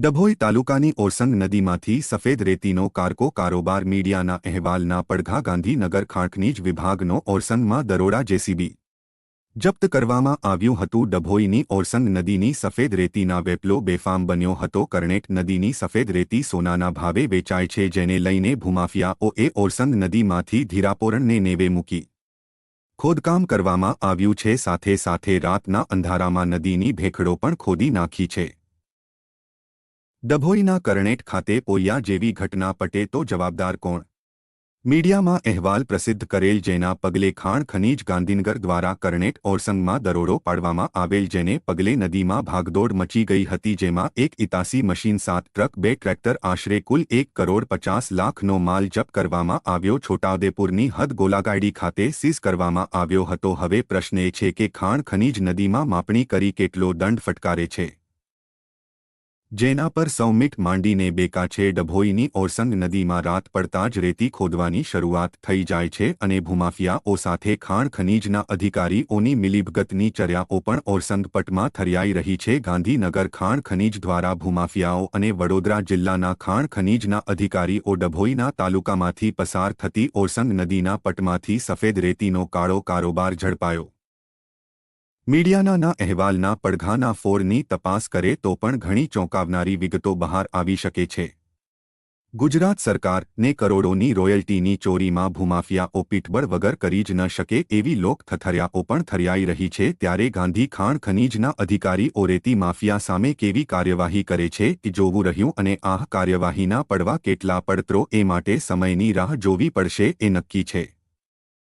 ડભોઈ તાલુકાની ઓરસંગ નદીમાંથી સફેદ રેતીનો કારકો કારોબાર મીડિયાના અહેવાલના પડઘા ગાંધીનગર ખાણખનીજ વિભાગનો ઓરસંગમાં દરોડા જેસીબી જપ્ત કરવામાં આવ્યું હતું. ડભોઈની ઓરસંગ નદીની સફેદ રેતીના વેપલો બેફામ બન્યો હતો. કરણેટ નદીની સફેદ રેતી સોનાના ભાવે વેચાય છે, જેને લઈને ભૂમાફિયાઓએ ઓરસંગ નદીમાંથી ધીરાપોરણને નેવે મૂકી ખોદકામ કરવામાં આવ્યું છે. સાથે સાથે રાતના અંધારામાં નદીની ભેખડો પણ ખોદી નાખી છે. ડભોઈના કરણેટ ખાતે પોયા જેવી ઘટના પટે તો જવાબદાર કોણ? મીડિયામાં અહેવાલ પ્રસિદ્ધ કરેલ જેના પગલે ખાણ ખનીજ ગાંધીનગર દ્વારા કરણેટ ઓરસંગમાં દરોડો પાડવામાં આવેલ જેને પગલે નદીમાં ભાગદોડ મચી ગઈ હતી જેમાં એક ઇતાસી મશીન સાત ટ્રક, બે ટ્રેક્ટર, આશરે કુલ એક કરોડ પચાસ લાખનો માલ જપ્ત કરવામાં આવ્યો. છોટાઉદેપુરની હદ ગોલાગાડી ખાતે સીઝ કરવામાં આવ્યો હતો. હવે પ્રશ્ન એ છે કે ખાણ ખનીજ નદીમાં માપણી કરી કેટલો દંડ ફટકારે છે? જેના પર સૌમિટ માંડીને બેકા છે ડભોઈની ઓરસંગ નદીમાં રાત પડતા જ રેતી ખોદવાની શરૂઆત થઈ જાય છે અને ભૂમાફિયાઓ સાથે ખાણ ખનીજના અધિકારીઓની મિલીભગતની ચર્યાઓ પણ ઓરસંગ પટમાં થરિયાઈ રહી છે. ગાંધીનગર ખાણ ખનીજ દ્વારા ભૂમાફિયાઓ અને વડોદરા જિલ્લાના ખાણ ખનીજના અધિકારીઓ ડભોઈના તાલુકામાંથી પસાર થતી ઓરસંગ નદીના પટમાંથી સફેદ રેતીનો કાળો કારોબાર ઝડપાયો. મીડિયાના અહેવાલના પડઘાના ફોરની તપાસ કરે તો પણ ઘણી ચોંકાવનારી વિગતો બહાર આવી શકે છે. ગુજરાત સરકારને કરોડોની રોયલ્ટીની ચોરીમાં ભૂમાફિયાઓ પીઠબળ વગર કરી જ ન શકે એવી લોક થથરિયાઓ પણ થરિયાઈ રહી છે ત્યારે ગાંધી ખાણ ખનીજના અધિકારીઓ રેતી માફિયા સામે કેવી કાર્યવાહી કરે છે એ જોવું રહ્યું અને આહ કાર્યવાહીના પડવા કેટલા પડતરો એ માટે સમયની રાહ જોવી પડશે એ નક્કી છે.